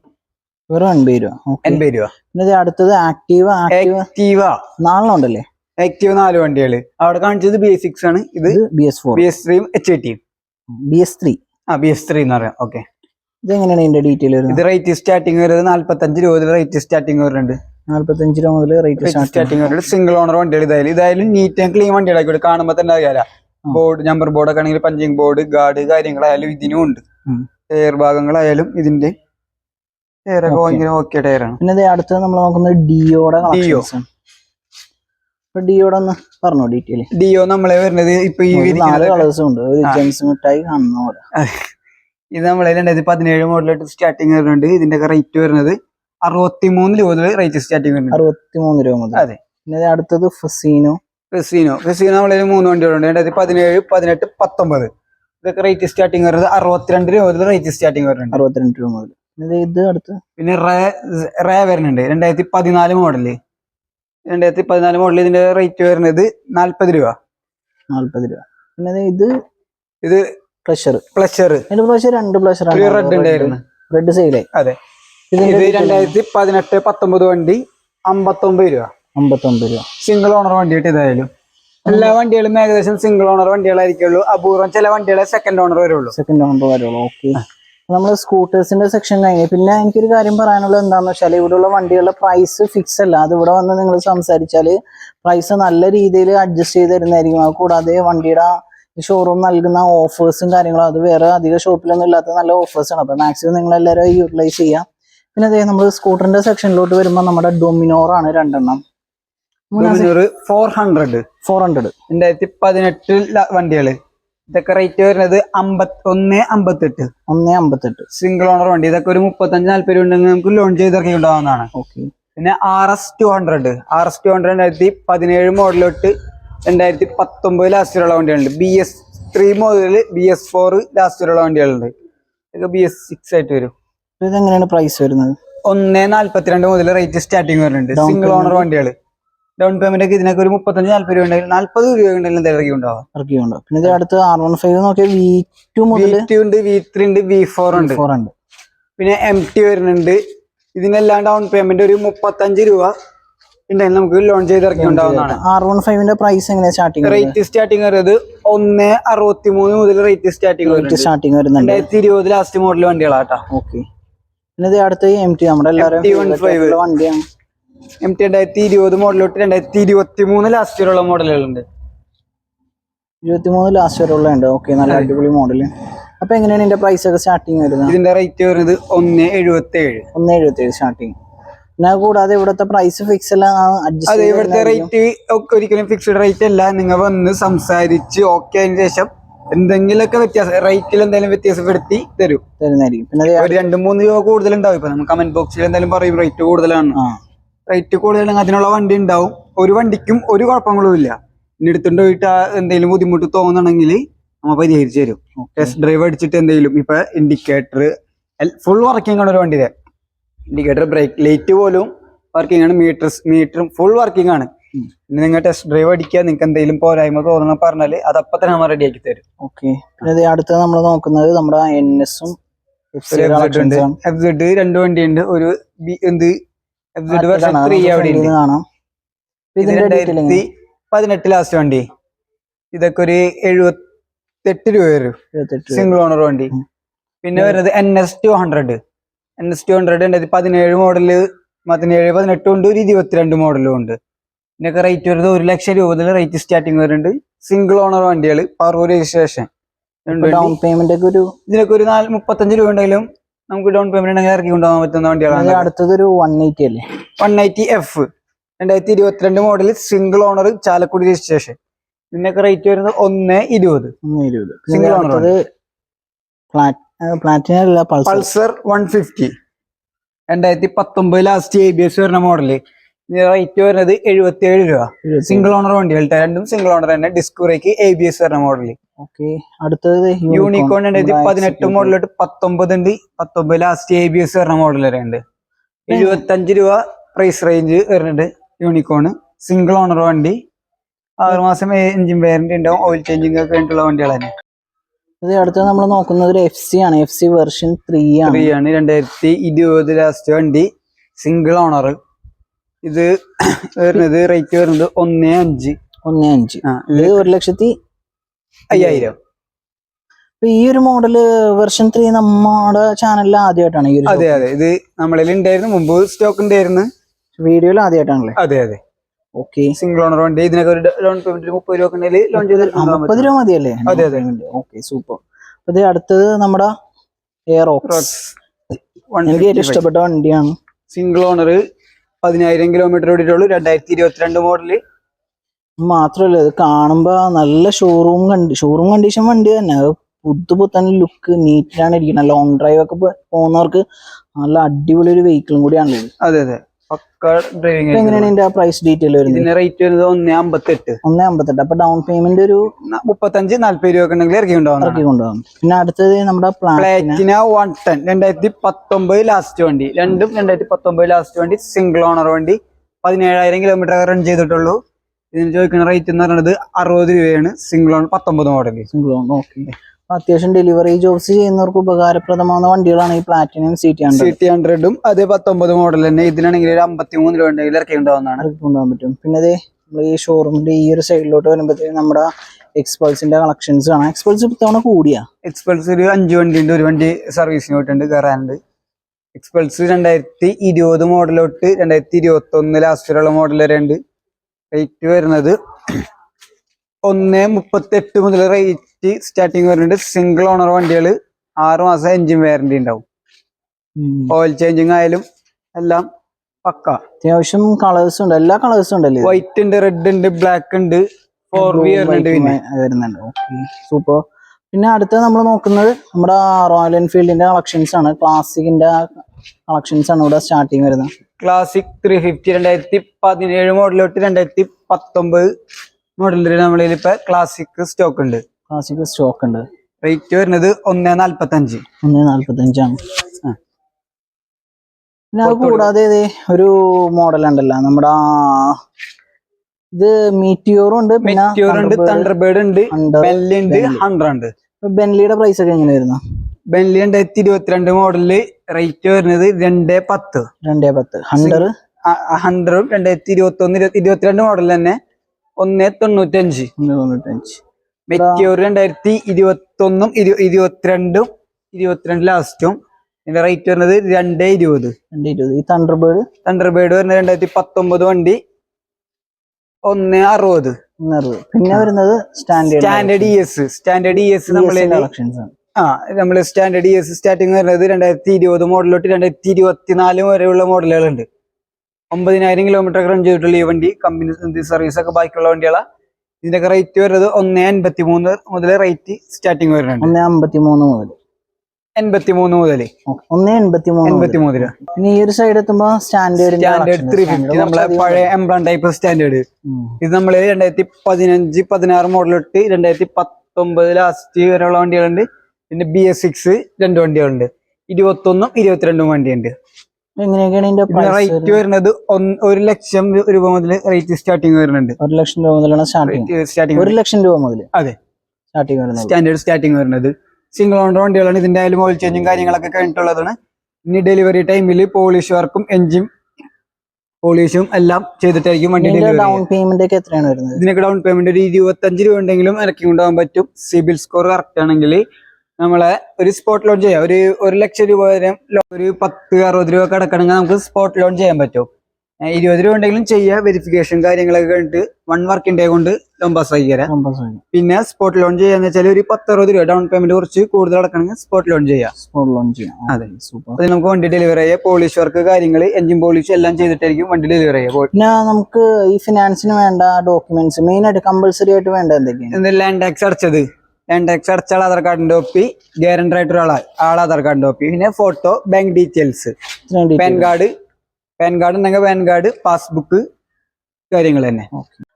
വെറും എൺപത് രൂപ. എൺപത് രൂപ. പിന്നെ അടുത്തത് ആക്ടീവ ആക്ടീവ ആക്റ്റീവ നാലെണ്ണം ഉണ്ടല്ലേ? ആക്റ്റീവ് നാല് വണ്ടികൾ അവിടെ കാണിച്ചത് ബി എസ് സിക്സ് ആണ്. ഇത് B S four B S ത്രീയും H T B S three ആ ബി എസ് ത്രീ എന്ന് പറയാം. ഓക്കെ ഇത് എങ്ങനെയാണ് ഇതിന്റെ ഡീറ്റെയിൽ ഇത് റേറ്റ് സ്റ്റാർട്ടിങ് വരുന്നത് നാല്പത്തഞ്ച് രൂപ റേറ്റ് സ്റ്റാർട്ടിങ് വരുന്നുണ്ട്. നാല്പത്തഞ്ച് രൂപ മുതൽ റേറ്റ് സ്റ്റാർട്ട് സ്റ്റാർട്ടിങ് വരുന്നത് സിംഗിൾ ഓണർ വണ്ടികൾ ഇതായാലും ഇതായാലും നീറ്റ് ആൻഡ് ക്ലീൻ വണ്ടികളാക്കി ഇടയ്ക്ക് കാണുമ്പോൾ തന്നെ അറിയാല. ബോർഡ് നമ്പർ ബോർഡ് ഒക്കെ ആണെങ്കിൽ പഞ്ചിങ് ബോർഡ് ഗാർഡ് കാര്യങ്ങളായാലും ഇതിനും ഉണ്ട്. എയർ ടയർ ഭാഗങ്ങളായാലും ഇതിന്റെ ടയറൊക്കെ. ഭയങ്കര ഓക്കെ ടയറാണ് പിന്നെ അടുത്ത് നമ്മൾ നോക്കുന്നത് ഡിയോടെ ഡിയോ. ഡിയോടെ ഒന്ന് പറഞ്ഞോ ഡീറ്റെയിൽ ഡിയോ നമ്മളെ വരുന്നത് ഇപ്പൊ ഈ നാല് കളേഴ്സ് ഉണ്ട്. ഒരു. ജെൻസ് മിഠായി കാണുന്ന പോലെ. ഇത് നമ്മളെ രണ്ടായിരത്തി പതിനേഴ് മോഡലായിട്ട് സ്റ്റാർട്ടിങ് വരുന്നുണ്ട്. ഇതിന്റെ റേറ്റ് വരുന്നത് അറുപത്തി മൂന്ന് രൂപ മുതൽ റേറ്റ് സ്റ്റാർട്ടിംഗ് വരുന്നുണ്ട്. അറുപത്തിമൂന്ന് രൂപ മുതൽ. അതെ. പിന്നെ അടുത്തത് ഫസീനോ. ഫെസീനോ. ഫെസീനോ നമ്മളെ മൂന്ന് വണ്ടികളുണ്ട് രണ്ടായിരത്തി പതിനേഴ് പതിനെട്ട് പത്തൊമ്പത്. ഇതൊക്കെ റേറ്റ് സ്റ്റാർട്ടിങ് വരുന്നത് അറുപത്തിരണ്ട് രൂപ മുതൽ റേറ്റ് സ്റ്റാർട്ടിങ് വരുന്നുണ്ട്. അറുപത്തിരണ്ട് രൂപ മുതൽ. പിന്നെ ഇത് അടുത്ത്. പിന്നെ റേ റേ വരുന്നുണ്ട്. രണ്ടായിരത്തി പതിനാല് മോഡൽ രണ്ടായിരത്തി പതിനാല് മോഡൽ ഇതിന്റെ റേറ്റ് വരുന്നത് നാല്പത് രൂപ. നാല്പത് രൂപ. പിന്നെ ഇത് ഇത് പ്ലഷർ പ്ലഷർ രണ്ട് പ്ലഷർ റെഡ് ഉണ്ടായിരുന്നു. റെഡ് സെയിലായി അതെ. ഇത് രണ്ടായിരത്തി പതിനെട്ട് പത്തൊമ്പത് വണ്ടി അമ്പത്തൊമ്പത് രൂപ. അമ്പത്തൊമ്പത് രൂപ. സിംഗിൾ ഓണർ വണ്ടിയായിട്ട് ഇതായാലും. എല്ലാ വണ്ടികളും ഏകദേശം സിംഗിൾ ഓണർ വണ്ടികളായിരിക്കുള്ളൂ. അപൂർവം ചില വണ്ടികളെ സെക്കൻഡ് ഓണർ വരുള്ളൂ. സെക്കൻഡ് ഓണർ വരുള്ളൂ. ഓക്കെ നമ്മൾ സ്കൂട്ടേഴ്സിന്റെ സെക്ഷൻ കഴിഞ്ഞു. പിന്നെ എനിക്കൊരു കാര്യം പറയാനുള്ളത് എന്താണെന്ന് വെച്ചാൽ ഇവിടെയുള്ള വണ്ടികളുടെ പ്രൈസ് ഫിക്സ് അല്ല. അത് ഇവിടെ വന്ന് നിങ്ങൾ സംസാരിച്ചാൽ പ്രൈസ് നല്ല രീതിയിൽ അഡ്ജസ്റ്റ് ചെയ്ത് തരുന്നതായിരിക്കും. അത് കൂടാതെ വണ്ടിയുടെ ഷോറൂം നൽകുന്ന ഓഫേഴ്സും കാര്യങ്ങളും. അത് വേറെ അധിക ഷോപ്പിലൊന്നും ഇല്ലാത്ത നല്ല ഓഫേഴ്സാണ് ആണ്. അപ്പൊ മാക്സിമം നിങ്ങൾ എല്ലാവരും യൂട്ടിലൈസ് ചെയ്യാം. പിന്നെ അതേ നമ്മൾ സ്കൂട്ടറിന്റെ സെക്ഷനിലോട്ട് വരുമ്പോൾ നമ്മുടെ ഡൊമിനോർ ആണ് രണ്ടെണ്ണം. ഫോർ ഹൺഡ്രഡ് ഫോർ ഹൺഡ്രഡ് രണ്ടായിരത്തി പതിനെട്ട് വണ്ടികൾ. ഇതൊക്കെ റേറ്റ് വരുന്നത് അമ്പത്തി ഒന്ന് അമ്പത്തെട്ട്. ഒന്നേ അമ്പത്തെട്ട്. സിംഗിൾ ഓണർ വണ്ടി. ഇതൊക്കെ ഒരു മുപ്പത്തഞ്ച് നാല്പത് ഉണ്ടെങ്കിൽ നമുക്ക് ലോൺ ചെയ്തൊക്കെ ഉണ്ടാവുന്നതാണ് ഓക്കെ പിന്നെ R S two hundred R S two hundred രണ്ടായിരത്തി പതിനേഴ് മോഡലോട്ട് രണ്ടായിരത്തി പത്തൊമ്പത് ലാസ്റ്റ് വരെയുള്ള വണ്ടികളുണ്ട്. ബി എസ് ത്രീ മുതൽ ബി എസ് ഫോർ ലാസ്റ്റ് വരെയുള്ള വണ്ടികളുണ്ട്. ഇതൊക്കെ ബി എസ് സിക്സ് ആയിട്ട് വരും. ഇതെങ്ങനെയാണ് പ്രൈസ് വരുന്നത്? ഒന്നേ നാല്പത്തിരണ്ട് മുതൽ റേറ്റ് സ്റ്റാർട്ടിങ് വരുന്നുണ്ട്. Single owner? വണ്ടികൾ ഡൗൺ പേയ്മെന്റ് ഒക്കെ ഇതിനൊക്കെ ഒരു മുപ്പത്തഞ്ച് നാല്പത് രൂപ ഉണ്ടെങ്കിൽ നാല്പത് രൂപ ഉണ്ടെങ്കിൽ എന്തായാലും ഇറക്കി ഉണ്ടാവും ഇറക്കിയുണ്ട് പിന്നെ ഇത് അടുത്ത് ആർ വൺ ഫൈവ് നോക്കിയാൽ വി ടു വി മുതൽ ടു ഉണ്ട് വി ത്രീ ഉണ്ട് വി ഫോർ ഉണ്ട്. ഫോർ ഉണ്ട്. പിന്നെ എം ടി വരുന്നുണ്ട്. ഇതിനെല്ലാം ഡൗൺ പേയ്മെന്റ് ഒരു മുപ്പത്തഞ്ച് രൂപ ഉണ്ടെങ്കിൽ നമുക്ക് ലോൺ ചെയ്ത് ഇറക്കി ഉണ്ടാവുന്നതാണ് ആർ വൺ ഫൈവിന്റെ പ്രൈസ് എങ്ങനെയാ സ്റ്റാർട്ടിങ് റേറ്റ് സ്റ്റാർട്ടിങ് വരുന്നത് ഒന്ന് അറുപത്തി മൂന്ന് മുതൽ റേറ്റ് സ്റ്റാർട്ടിങ് സ്റ്റാർട്ടിംഗ് സ്റ്റാർട്ടിങ് വരുന്നുണ്ട്. രണ്ടായിരത്തി ഇരുപത് ലാസ്റ്റ് മോഡൽ വണ്ടികളാട്ടോ. ഓക്കെ പിന്നെ ഇത് അടുത്ത് എം ടി നമ്മുടെ എല്ലാവരും MT15. favorite ആയിട്ടുള്ള വണ്ടിയാണ് എം ടി രണ്ടായിരത്തി ഇരുപത് മോഡലോട്ട് രണ്ടായിരത്തി ഇരുപത്തി മൂന്ന് ലാസ്റ്റ് വരെയുള്ള മോഡലുകളുണ്ട് ഇരുപത്തി മൂന്ന് ലാസ്റ്റ് വരെയുള്ള ഉണ്ട് ഓക്കെ നല്ല അടിപൊളി മോഡൽ അപ്പൊ എങ്ങനെയാണ് ഇതിന്റെ പ്രൈസ് ഒക്കെ സ്റ്റാർട്ടിങ് വരുന്നത്? ഇതിന്റെ റേറ്റ് വരുന്നത് ഒന്ന് എഴുപത്തി ഏഴ് ഒന്ന് എഴുപത്തി ഏഴ് സ്റ്റാർട്ടിങ് പിന്നെ കൂടാതെ ഇവിടുത്തെ പ്രൈസ് ഫിക്സ് എല്ലാം അതെ അഡ്ജസ്റ്റ് ഇവിടുത്തെ റേറ്റ് ഒക്കെ ഒരിക്കലും ഫിക്സ്ഡ് റേറ്റ് അല്ല. നിങ്ങൾ വന്ന് സംസാരിച്ച് ഓക്കെ അതിന് ശേഷം എന്തെങ്കിലുമൊക്കെ വ്യത്യാസം റേറ്റിൽ എന്തെങ്കിലും വ്യത്യാസപ്പെടുത്തി തരും. തരുന്നതായിരിക്കും. പിന്നെ ഒരു രണ്ട് മൂന്ന് രൂപ കൂടുതൽ ഉണ്ടാവും ഇപ്പൊ നമുക്ക് കമന്റ് ബോക്സിൽ എന്തായാലും പറയും റേറ്റ് കൂടുതലാണ്. റേറ്റ് കൂടുതലാണെങ്കിൽ അതിനുള്ള വണ്ടി ഉണ്ടാവും. ഒരു വണ്ടിക്കും ഒരു കുഴപ്പങ്ങളും ഇല്ല. ഇനി എടുത്തുകൊണ്ട് പോയിട്ട് എന്തെങ്കിലും ബുദ്ധിമുട്ട് തോന്നണമെങ്കിൽ നമ്മ പരിഹരിച്ചു തരും. ടെസ്റ്റ് ഡ്രൈവ് അടിച്ചിട്ട് എന്തെങ്കിലും ഇപ്പൊ ഇൻഡിക്കേറ്റർ ഫുൾ വർക്കിംഗ് ആണ് ഒരു വണ്ടിയുടെ. ഇൻഡിക്കേറ്റർ ബ്രേക്ക് ലൈറ്റ് പോലും വർക്കിംഗ് ആണ്. മീറ്റർ മീറ്ററും ഫുൾ വർക്കിംഗ് ആണ്. ഇനി നിങ്ങൾ ടെസ്റ്റ് ഡ്രൈവ് അടിക്കുക നിങ്ങൾക്ക് എന്തെങ്കിലും പോരായ്മ തോന്നണം പറഞ്ഞാൽ അത് അപ്പൊ തന്നെ നമ്മൾ റെഡിയാക്കി തരും. ഓക്കെ പിന്നെ അടുത്ത നമ്മൾ നോക്കുന്നത് നമ്മുടെ എൻ എസും എഫ് സെഡ് രണ്ട് വണ്ടിയുണ്ട്. ഒരു എന്ത്? എഫ് സെഡ് വെർഷൻ ത്രീ അവിടെ കാണാം. രണ്ടായിരത്തി പതിനെട്ട് ലാസ്റ്റ് വണ്ടി. ഇതൊക്കെ ഒരു എഴുപത്തെട്ട് രൂപ വരും. സിംഗിൾ ഓണർ വണ്ടി. പിന്നെ വരുന്നത് N S two hundred N S two hundred രണ്ടായിരത്തി പതിനേഴ് മോഡൽ പതിനേഴ് പതിനെട്ടും ഉണ്ട് ഒരു ഇരുപത്തിരണ്ട് മോഡലും ഉണ്ട്. ഇതിനൊക്കെ റേറ്റ് വരുന്നത് ഒരു ലക്ഷം രൂപ മുതൽ റേറ്റ് സ്റ്റാർട്ടിങ് വരുന്നുണ്ട്. സിംഗിൾ ഓണർ വണ്ടികൾ പറവൂർ രജിസ്ട്രേഷൻ ഡൗൺ പേയ്മെന്റ് ഒക്കെ ഒരു ഇതിനൊക്കെ ഒരു നാല് മുപ്പത്തഞ്ച് രൂപ ഉണ്ടെങ്കിലും നമുക്ക് ഡൗൺ പേയ്മെന്റ് ഉണ്ടെങ്കിൽ ഇറക്കി കൊണ്ടുപോകാൻ പറ്റുന്ന വണ്ടികളാണ് അടുത്തത് ഒരു വൺ എയ്റ്റി അല്ലേ? വൺ എയ്റ്റി എഫ് രണ്ടായിരത്തി ഇരുപത്തിരണ്ട് model single owner Chalakudy registration ഇതിനൊക്കെ റേറ്റ് വരുന്നത് ഒന്ന് ഇരുപത്. Single owner Pulsar one fifty രണ്ടായിരത്തി പത്തൊമ്പത് ലാസ്റ്റ് എ ബി എസ് വരുന്ന മോഡൽ റേറ്റ് വരുന്നത് എഴുപത്തി ഏഴ് രൂപ സിംഗിൾ ഓണർ വണ്ടികൾ രണ്ടും സിംഗിൾ ഓണർ തന്നെ. Disc brake A B S വരുന്ന മോഡൽ ഓക്കെ അടുത്തത് യൂണിക്കോൺ രണ്ടായിരത്തി പതിനെട്ട് മോഡലോട്ട് പത്തൊമ്പത് ഉണ്ട്. പത്തൊമ്പത് ലാസ്റ്റ് എ ബി എസ് വരുന്ന മോഡൽ വരെ ഉണ്ട്. എഴുപത്തഞ്ച് രൂപ പ്രൈസ് റേഞ്ച് വരുന്നുണ്ട് യൂണിക്കോണ് സിംഗിൾ ഓണർ വണ്ടി. ആറ് മാസം എഞ്ചിൻ വാറന്റി ഉണ്ടാവും. ഓയിൽ ചേഞ്ചിങ് ഒക്കെ വേണ്ടിയുള്ള വണ്ടികൾ തന്നെ. ഇത് അടുത്ത നമ്മൾ നോക്കുന്നത് ഒരു എഫ് സി ആണ്. എഫ് സി വെർഷൻ ത്രീ ആണ്. ത്രീ ആണ്. രണ്ടായിരത്തി ഇരുപത് ലാസ്റ്റ് വണ്ടി. സിംഗിൾ ഓണർ ഇത് വരുന്നത് റേറ്റ് വരുന്നത് ഒന്നേ അഞ്ച്. ഒന്നേ അഞ്ച്. ഇത് ഒരു ലക്ഷത്തി അയ്യായിരം. ഈ ഒരു മോഡൽ വെർഷൻ ത്രീ നമ്മുടെ ചാനലിൽ ആദ്യമായിട്ടാണ് ഈ അതെ അതെ. ഇത് നമ്മളിൽ ഉണ്ടായിരുന്നു മുമ്പ് സ്റ്റോക്ക് ഉണ്ടായിരുന്നു വീഡിയോയിൽ ആദ്യമായിട്ടാണല്ലേ? അതെ അതെ. ഓക്കെ സിംഗിൾ ഓണർ വണ്ടി. ഇതിനൊക്കെ ഒരു ലോൺ പേയ്മെന്റ് മുപ്പത് രൂപ ലോഞ്ച് ചെയ്ത് മുപ്പത് രൂപ മതിയല്ലേ? അതെ, അതെ. ഓക്കെ സൂപ്പർ അപ്പൊ ഇത് അടുത്തത് നമ്മുടെ എയറോക്സ് എനിക്ക് ഏറ്റവും ഇഷ്ടപ്പെട്ട വണ്ടിയാണ്. സിംഗിൾ ഓണർ പതിനായിരം കിലോമീറ്റർ ഓടിയിട്ടുള്ളൂ. രണ്ടായിരത്തി ഇരുപത്തിരണ്ട് മോഡൽ മാത്രല്ല ഇത് കാണുമ്പോ നല്ല ഷോറൂം കണ്ടി ഷോറൂം കണ്ടീഷൻ വണ്ടി തന്നെ. അത് പുതു പുത്തൻ ലുക്ക് നീറ്റിലാണ് ഇരിക്കുന്നത് ലോങ് ഡ്രൈവ് ഒക്കെ പോകുന്നവർക്ക് നല്ല അടിപൊളി ഒരു വെഹിക്കിളും കൂടിയാണല്ലോ അതെ അതെ. പക്ക ഇപ്പൊ ഡ്രൈവിംഗ് എങ്ങനെയാണ് ഇതിന്റെ പ്രൈസ് ഡീറ്റെയിൽ വരുന്നത്? ഇതിന്റെ റേറ്റ് വരുന്നത് ഒന്നേ അമ്പത്തെട്ട്. ഒന്നേ അമ്പത്തെട്ട്. അപ്പൊ ഡൗൺ പേയ്മെന്റ് ഒരു ന- മുപ്പത്തഞ്ച് നാല്പത് രൂപ ഉണ്ടെങ്കിൽ ഇറക്കി ഇറക്കി കൊണ്ടുപോകാം പിന്നെ അടുത്തത് നമ്മുടെ പ്ലാറ്റിന വൺ ടെൻ രണ്ടായിരത്തി പത്തൊമ്പത് ലാസ്റ്റ് വണ്ടി. രണ്ടും രണ്ടായിരത്തി പത്തൊമ്പത് ലാസ്റ്റ് വണ്ടി. സിംഗിൾ ഓണർ വണ്ടി. പതിനേഴായിരം കിലോമീറ്റർ റൺ ചെയ്തിട്ടുള്ളൂ. ഇതിന് ചോദിക്കുന്ന റേറ്റ് എന്ന് പറയുന്നത് അറുപത് രൂപയാണ്. സിംഗിൾ ഓൺ പത്തൊമ്പത് മോഡൽ സിംഗിൾ ഓൺ ഓക്കെ അത്യാവശ്യം ഡെലിവറി ജോബ്സ് ചെയ്യുന്നവർക്ക് ഉപകാരപ്രദമാകുന്ന വണ്ടികളാണ് ഈ Platina C C hundred T ഹൺഡ്രഡും അതേ പത്തൊമ്പത് മോഡൽ തന്നെ. ഇതിനാണെങ്കിൽ ഒരു അമ്പത്തി മൂന്ന് രൂപ ഉണ്ടെങ്കിൽ ഇറക്കി ഉണ്ടാവുന്നതാണ് ഇറക്കി കൊണ്ടുപോകാൻ പറ്റും. പിന്നെ അതെ നമ്മൾ ഈ ഷോറൂമിന്റെ ഈ ഒരു സൈഡിലോട്ട് വരുമ്പോഴത്തേക്കും നമ്മുടെ എക്സ്പൾസിന്റെ കളക്ഷൻസ് ആണ് എക്സ്പൾസ് ഇത്തവണ കൂടിയാ? എക്സ്പൾസ് ഒരു അഞ്ച് വണ്ടി ഉണ്ട് ഒരു വണ്ടി സർവീസിന് പോയിട്ടുണ്ട് കയറാനുണ്ട് എക്സ്പൾസ് രണ്ടായിരത്തി ഇരുപത് മോഡലോട്ട് രണ്ടായിരത്തി ഇരുപത്തി ഒന്ന് ലാസ്റ്റ് വരെയുള്ള മോഡൽ വരെ ഉണ്ട് റേറ്റ് വരുന്നത് ഒന്ന് മുപ്പത്തെട്ട് മുതൽ റേറ്റ് സ്റ്റാർട്ടിങ് വരുന്നുണ്ട് സിംഗിൾ ഓണർ വണ്ടികൾ ആറ് മാസം എഞ്ചിൻ വാറണ്ടി ഉണ്ടാവും. ഓയിൽ ചേഞ്ചിങ് ആയാലും എല്ലാം പക്ക. അത്യാവശ്യം കളേഴ്സ് ഉണ്ട് എല്ലാ കളേഴ്സും ഉണ്ടല്ലേ വൈറ്റ് ഉണ്ട് റെഡ് ഉണ്ട് ബ്ലാക്ക് ഉണ്ട് ഫോർ വി വരുന്നുണ്ട് പിന്നെ. വരുന്നുണ്ട്. ഓക്കെ സൂപ്പർ പിന്നെ അടുത്ത നമ്മൾ നോക്കുന്നത് നമ്മുടെ റോയൽ എൻഫീൽഡിന്റെ കളക്ഷൻസ് ആണ്. ക്ലാസിക്കിന്റെ കളക്ഷൻസ് ആണ് ഇവിടെ സ്റ്റാർട്ടിങ് വരുന്നത്. ക്ലാസിക് ത്രീ ഫിഫ്റ്റി രണ്ടായിരത്തി പതിനേഴ് മോഡലോട്ട് രണ്ടായിരത്തി പത്തൊമ്പത് മോഡലിൽ നമ്മളിൽ ഇപ്പൊ ക്ലാസിക് സ്റ്റോക്ക് ഉണ്ട്. ക്ലാസിക് സ്റ്റോക്ക് ഉണ്ട്. റേറ്റ് വരുന്നത് ഒന്ന് നാല്പത്തി അഞ്ച് ഒന്ന് നാല്പത്തി അഞ്ചാണ് പിന്നെ അത് കൂടാതെ ഒരു മോഡൽ ഉണ്ടല്ലോ. നമ്മുടെ ഇത് മീറ്റിയോറും ഉണ്ട്. പിന്നെ തണ്ടർബേർഡ് ഉണ്ട് ബെല്ലി ഉണ്ട്. ഹൺഡ്രഡ് ഉണ്ട് ബെൻലിയുടെ പ്രൈസ് ഒക്കെ എങ്ങനെ വരുന്നു? ബെല്ലി രണ്ടായിരത്തി ഇരുപത്തിരണ്ട് മോഡലിൽ റേറ്റ് വരുന്നത് രണ്ട് പത്ത്. രണ്ടേ പത്ത്. ഹൺഡ്രഡ് ഹൺഡ്രഡും രണ്ടായിരത്തി ഇരുപത്തി ഒന്ന് ഇരുപത്തിരണ്ട് മോഡൽ തന്നെ. ഒന്ന് തൊണ്ണൂറ്റഞ്ച്. തൊണ്ണൂറ്റഞ്ച്. മെറ്റ്യൂർ രണ്ടായിരത്തി ഇരുപത്തി ഒന്നും ഇരുപത്തിരണ്ടും ഇരുപത്തിരണ്ട് ലാസ്റ്റും. ഇതിന്റെ റേറ്റ് വരുന്നത് രണ്ട് ഇരുപത്. രണ്ട് ഇരുപത്. ഈ തണ്ടർബേഡ് തണ്ടർബേഡ് വരുന്നത് രണ്ടായിരത്തി പത്തൊമ്പത് വണ്ടി. ഒന്ന് അറുപത്. പിന്നെ വരുന്നത് standard standard E S standard E S നമ്മളെ കളക്ഷൻസ് ആണ്. ആ നമ്മൾ സ്റ്റാൻഡേർഡ് ഇ എസ് സ്റ്റാർട്ടിങ് വരുന്നത് രണ്ടായിരത്തി ഇരുപത് മോഡലോട്ട് രണ്ടായിരത്തി ഇരുപത്തിനാല് വരെയുള്ള മോഡലുകളുണ്ട് ഒമ്പതിനായിരം കിലോമീറ്റർ റൺ ചെയ്തിട്ടുള്ള ഈ വണ്ടി കമ്പനി സർവീസ് ഒക്കെ ബാക്കിയുള്ള വണ്ടികളാ. ഇതിന്റെ റേറ്റ് വരുന്നത് ഒന്ന് അൻപത്തി മൂന്ന് മുതൽ റേറ്റ് സ്റ്റാർട്ടിങ് വരുന്നുണ്ട്. ഒന്ന് അമ്പത്തി മൂന്ന് മുതൽ എൺപത്തി മൂന്ന് മുതൽ ഒന്നേ എൺപത്തി മൂന്ന് എൺപത്തി മൂന്ന് രൂപ പിന്നെ ഈ ഒരു സൈഡ് എത്തുമ്പോ സ്റ്റാൻഡേർഡ് സ്റ്റാൻഡേർഡ് ത്രീ ഫിഫ്റ്റി നമ്മളെ പഴയ എംബ്രാൻ ടൈപ്പ് സ്റ്റാൻഡേർഡ് ഇത് നമ്മൾ രണ്ടായിരത്തി പതിനഞ്ച് പതിനാറ് മോഡലിട്ട് രണ്ടായിരത്തി പത്തൊമ്പത് ലാസ്റ്റ് വരെയുള്ള വണ്ടികളുണ്ട്. പിന്നെ ബി എസ് സിക്സ് രണ്ട് വണ്ടികളുണ്ട്. ഇരുപത്തൊന്നും ഇരുപത്തിരണ്ടും വണ്ടിയുണ്ട്. റേറ്റ് വരുന്നത്? ഒരു ലക്ഷം രൂപ മുതൽ റേറ്റ് സ്റ്റാർട്ടിങ് വരുന്നുണ്ട്. ഒരു ലക്ഷം രൂപ മുതലാണ് സ്റ്റാർട്ടിങ് സ്റ്റാർട്ടിങ് ഒരു ലക്ഷം രൂപ മുതൽ അതെ. സ്റ്റാർട്ടിങ് വരുന്നത്. സ്റ്റാൻഡേർഡ് സ്റ്റാർട്ടിങ് വരുന്നത്. സിംഗിൾ ഓണർ വണ്ടികളാണ്. ഇതിന്റെ ആയാലും ഓയിൽ ചേഞ്ചും കാര്യങ്ങളൊക്കെ കഴിഞ്ഞിട്ടുള്ളതാണ്. ഇനി ഡെലിവറി ടൈമിൽ പോളിഷ് വർക്കും എഞ്ചിൻ പോളിഷും എല്ലാം ചെയ്തിട്ടായിരിക്കും വണ്ടി ഡൗൺ പേയ്മെന്റ് ഒക്കെ എത്രയാണ് വരുന്നത്? ഇതിനൊക്കെ ഡൗൺ പേയ്മെന്റ് ഒരു ഇരുപത്തഞ്ച് രൂപ ഉണ്ടെങ്കിലും ഇറക്കി കൊണ്ടുപോകാൻ പറ്റും. സിബിൽ സ്കോർ കറക്റ്റ് ആണെങ്കിൽ നമ്മളെ ഒരു സ്പോട്ട് ലോൺ ചെയ്യാം. ഒരു ഒരു ലക്ഷം രൂപ വരെ ഒരു പത്ത് അറുപത് രൂപ ഒക്കെ അടക്കണമെങ്കിൽ നമുക്ക് സ്പോട്ട് ലോൺ ചെയ്യാൻ പറ്റും. ഇരുപത് രൂപ ഉണ്ടെങ്കിലും ചെയ്യുക വെരിഫിക്കേഷൻ കാര്യങ്ങളൊക്കെ കഴിഞ്ഞിട്ട് വൺ വർക്കിംഗ് ഡേ കൊണ്ട് ലോൺ പാസ് ആക്കി തരാം പിന്നെ സ്പോട്ട് ലോൺ ചെയ്യാന്ന് വെച്ചാൽ ഒരു പത്ത് അറുപത് രൂപ ഡൗൺ പേയ്മെന്റ് കുറച്ച് കൂടുതൽ അടക്കണമെങ്കിൽ സ്പോട്ട് ലോൺ ചെയ്യാം. സ്പോട്ട് ലോൺ ചെയ്യാം. അതെ. സൂപ്പർ അത് നമുക്ക് വണ്ടി ഡെലിവറി ചെയ്യുക പോളിഷ് വർക്ക് കാര്യങ്ങൾ എഞ്ചിൻ പോളിഷ് എല്ലാം ചെയ്തിട്ടായിരിക്കും വണ്ടി ഡെലിവറി ചെയ്യുക പിന്നെ നമുക്ക് ഈ ഫിനാൻസിന് വേണ്ട ഡോക്യുമെന്റ്സ് മെയിൻ ആയിട്ട് കമ്പൽസറി ആയിട്ട് വേണ്ട എന്തൊക്കെയാണ്? ലാൻഡ് ടാക്സ് അടച്ചത്. ലാൻഡ് ടാക്സ് അടച്ച ആൾ ആധാർ കാർഡിന്റെ കോപ്പി ഗ്യാരണ്ടർ ആയിട്ട് ഒരാൾ ആൾ ആധാർ കാർഡിന്റെ കോപ്പി പിന്നെ photo bank details PAN. Card PAN card ഉണ്ടെങ്കിൽ പാൻ കാർഡ് പാസ്ബുക്ക് കാര്യങ്ങൾ തന്നെ.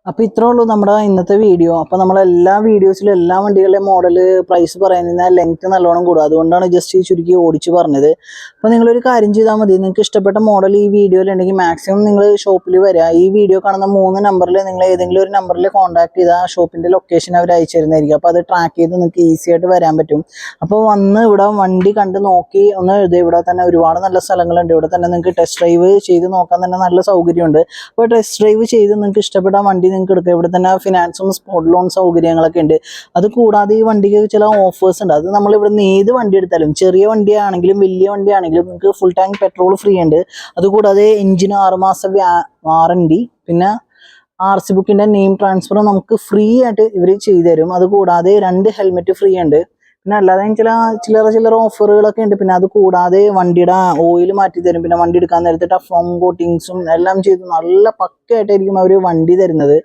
അപ്പോൾ ഇത്രേ ഉള്ളൂ നമ്മുടെ ഇന്നത്തെ വീഡിയോ അപ്പോൾ നമ്മൾ എല്ലാ വീഡിയോസിലും എല്ലാ വണ്ടികളുടെയും മോഡൽ പ്രൈസ് പറയുന്നതിന് ലെങ്ത് നല്ലോണം കൂടും. അതുകൊണ്ടാണ് ജസ്റ്റ് ഈ ചുരുക്കി ഓടിച്ച് പറഞ്ഞത്. അപ്പോൾ നിങ്ങളൊരു കാര്യം ചെയ്താൽ മതി. നിങ്ങൾക്ക് ഇഷ്ടപ്പെട്ട മോഡൽ ഈ വീഡിയോയിലുണ്ടെങ്കിൽ മാക്സിമം നിങ്ങൾ ഷോപ്പിൽ വരിക ഈ വീഡിയോ കാണുന്ന മൂന്ന് നമ്പറിൽ നിങ്ങൾ ഏതെങ്കിലും ഒരു നമ്പറിൽ കോൺടാക്ട് ചെയ്താൽ ഷോപ്പിന്റെ ലൊക്കേഷൻ അവർ അയച്ചു തരുന്നതായിരിക്കും. അപ്പോൾ അത് ട്രാക്ക് ചെയ്ത് നിങ്ങൾക്ക് ഈസി ആയിട്ട് വരാൻ പറ്റും. അപ്പോൾ വന്ന് ഇവിടെ വണ്ടി കണ്ട് നോക്കി ഒന്ന് എഴുതി. ഇവിടെ തന്നെ ഒരുപാട് നല്ല സ്ഥലങ്ങളുണ്ട്. ഇവിടെ തന്നെ നിങ്ങൾക്ക് ടെസ്റ്റ് ഡ്രൈവ് ചെയ്ത് നോക്കാൻ തന്നെ നല്ല സൗകര്യമുണ്ട്. അപ്പോൾ ടെസ്റ്റ് ഡ്രൈവ് ചെയ്ത് നിങ്ങൾക്ക് ഇഷ്ടപ്പെട്ട വണ്ടി നിങ്ങൾക്ക് എടുക്കാം. ഇവിടെ തന്നെ ഫിനാൻസും സ്പോട്ട് ലോൺ സൗകര്യങ്ങളൊക്കെ ഉണ്ട്. അത് കൂടാതെ ഈ വണ്ടിക്ക് ചില ഓഫേഴ്സ് ഉണ്ട്. അത് നമ്മൾ ഇവിടെ നിന്ന് ഏത് വണ്ടി എടുത്താലും ചെറിയ വണ്ടിയാണെങ്കിലും വലിയ വണ്ടിയാണെങ്കിലും നിങ്ങൾക്ക് ഫുൾ ടാങ്ക് പെട്രോൾ ഫ്രീ ഉണ്ട്. അതുകൂടാതെ എഞ്ചിന് ആറുമാസം വാറണ്ടി പിന്നെ ആർ സി ബുക്കിന്റെ നെയിം ട്രാൻസ്ഫർ നമുക്ക് ഫ്രീ ആയിട്ട് ഇവർ ചെയ്തു തരും അതുകൂടാതെ രണ്ട് ഹെൽമെറ്റ് ഫ്രീ ഉണ്ട്. പിന്നെ അല്ലാതെ ചില ചില്ലറ ചില്ലറ ഓഫറുകളൊക്കെ ഉണ്ട്. പിന്നെ അത് കൂടാതെ വണ്ടിയുടെ ഓയിൽ മാറ്റി തരും. പിന്നെ വണ്ടി എടുക്കാൻ നേരത്തെ ടഫോം കോട്ടിങ്സും എല്ലാം ചെയ്ത് നല്ല പക്കയായിട്ടായിരിക്കും അവർ വണ്ടി തരുന്നത്.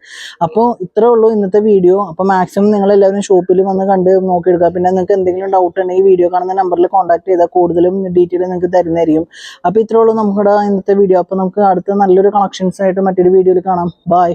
അപ്പോൾ ഇത്രേ ഉള്ളൂ ഇന്നത്തെ വീഡിയോ അപ്പോൾ മാക്സിമം നിങ്ങൾ എല്ലാവരും ഷോപ്പിൽ വന്ന് കണ്ട് നോക്കിയെടുക്കുക. പിന്നെ നിങ്ങൾക്ക് എന്തെങ്കിലും ഡൗട്ട് ഉണ്ടെങ്കിൽ വീഡിയോ കാണുന്ന നമ്പറിൽ കോൺടാക്ട് ചെയ്താൽ കൂടുതലും ഡീറ്റെയിൽ നിങ്ങൾക്ക് തരുന്നതായിരിക്കും. അപ്പോൾ ഇത്രേ ഉള്ളൂ നമ്മുടെ ഇന്നത്തെ വീഡിയോ അപ്പോൾ നമുക്ക് അടുത്ത നല്ലൊരു കളക്ഷൻസ് ആയിട്ട് മറ്റൊരു വീഡിയോയിൽ കാണാം. ബൈ